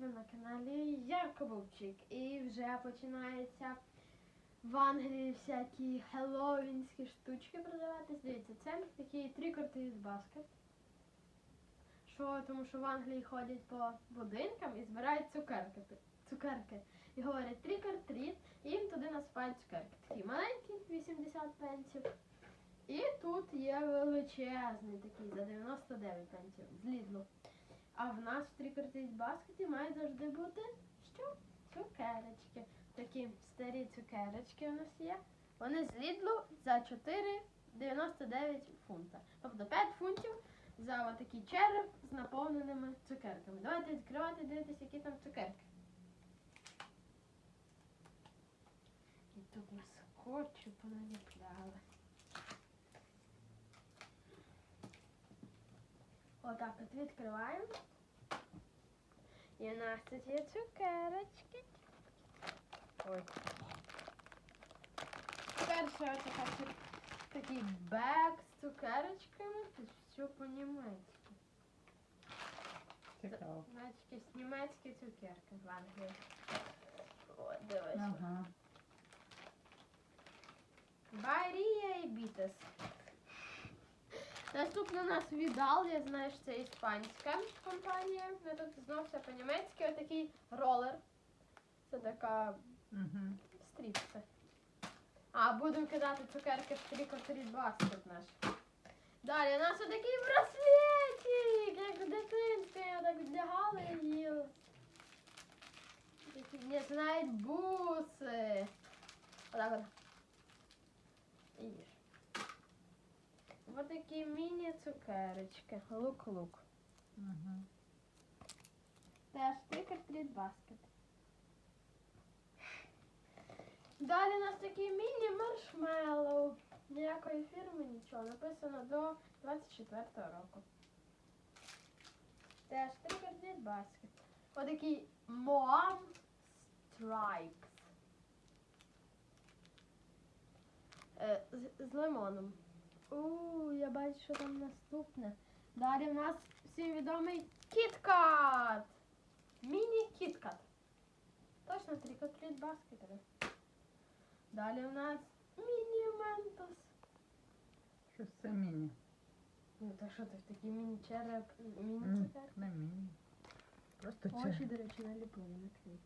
ви на каналі Яркобовчик. І вже починається в Англії всякі хеллоуінські штучки продаватись. Дивіться, це такі трикорти із баскет. Що, тому що в Англії ходять по будинкам і збирають цукерки. цукерки. І говорять трикор тріт, і їм туди насипають цукерки. Такі маленькі, 80 пенсів. І тут є величезний такий за 99 пенсів з Лідлу. А в нас в Трикортись баскеті мають завжди бути що? Цукерочки. Такі старі цукерочки у нас є. Вони з Лідлу за 4,99 фунта. Тобто 5 фунтів за такий череп з наповненими цукерками. Давайте відкривати, дивитися, які там цукерки. І тут ми скотчу поналіпляли. Отак от відкриваємо. І у нас тут є цукерочки. Ой. Перша така цу- такий бек з цукерочками. Тут все по-німецьки. Цікаво. Значить, якісь німецькі цукерки в Англії. О, дивись. Ага. Барія і Бітес. Наступно у нас Відал, я знаю, що це іспанська компанія. Ну, Тут знов все по-німецьки. Отакий ролер. Це така Угу. стріпса. А, будемо кидати цукерки в трикотері баскет наш. Далі у нас отакий браслетик, як в дитинстві, отак вдягали і їли. Такі, ні, це навіть буси. Отак от. І їж. Ось такі міні-цукерочки. Лук-лук. Угу. Теж трикер-тріт баскет. Далі у нас такі міні-маршмеллоу. Ніякої фірми, нічого. Написано до 24 року. Теж трикер-тріт баскет. Отакий Moam Stripes. Е, з, з лимоном. У, я бачу, що там наступне. Далі в нас всім відомий кіткат. Міні-кіткат. Точно трикотріт баскетери. Далі у нас міні-ментос. Щось це міні. Ну так що це такий міні-череп, М, міні-цукер. Не міні. Просто Очі, це. до речі, наліпили на клей.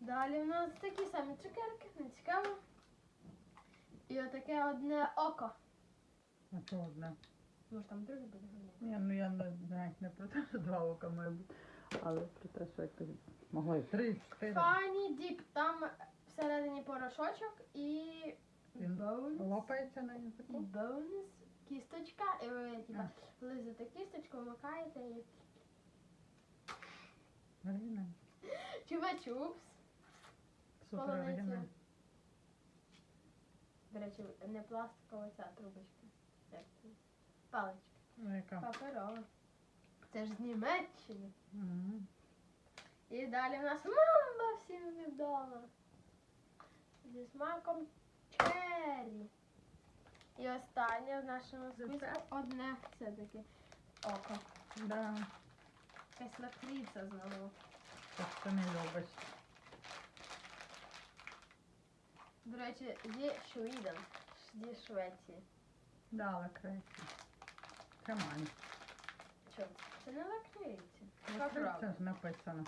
Далі у нас такі самі цукерки, не цікаво. І отаке одне око. А то одне. Може там друге буде головне. Ні, ну я не, навіть не про те, що два ока має бути, але про те, що якось могло і три, чотири. Фані діп, там всередині порошочок і Він боунс. Лопається на І язику. боунс, кісточка, і ви типа лизите кісточку, вмикаєте і Оригінально. чупа-чупс. Супер Полуниця. оригінально. До речі, не пластикова ця трубочка. Як це? Паличка. Ну, яка? Паперова. Це ж з Німеччини. І далі в нас мамба всім відома. Зі смаком черрі. І останнє в нашому списку одне все-таки око. Да. Якась лакриця знову. Так що не любиш. До речі, зі Швіден, зі Швеції. Да, лакриця. Камань. Що? Це не лакриця. Це Лакриця правда. ж написано.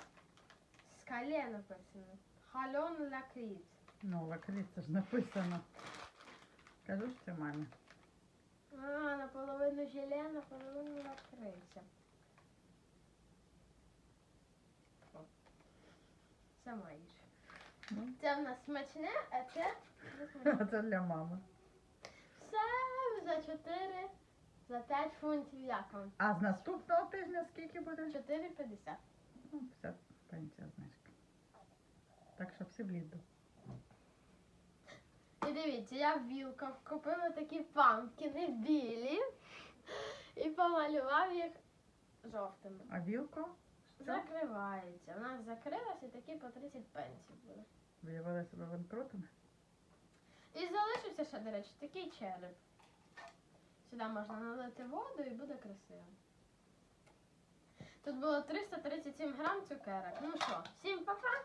Скале написано. Хальон лакриць. Ну, лакриця ж написано. Кажу ж це мамі. А, наполовину желе, наполовину лакриця. О. Сама їж. Ну, Це в нас смачне, а це а це для мами. все за 4, за 5 фунтів як вам? А з наступного тижня скільки буде? 4,50. Ну, 50 пенсія знижка. Так що всі вліду. І дивіться, я в вілках купила такі памкіни білі і помалював їх жовтими. А вілко? Закривається. У нас закрилась і такі по 30 пенсів були. Виявили себе банкрутами? І залишився ще, до речі, такий череп. Сюди можна налити воду і буде красиво. Тут було 337 грам цукерок. Ну що, всім па-па!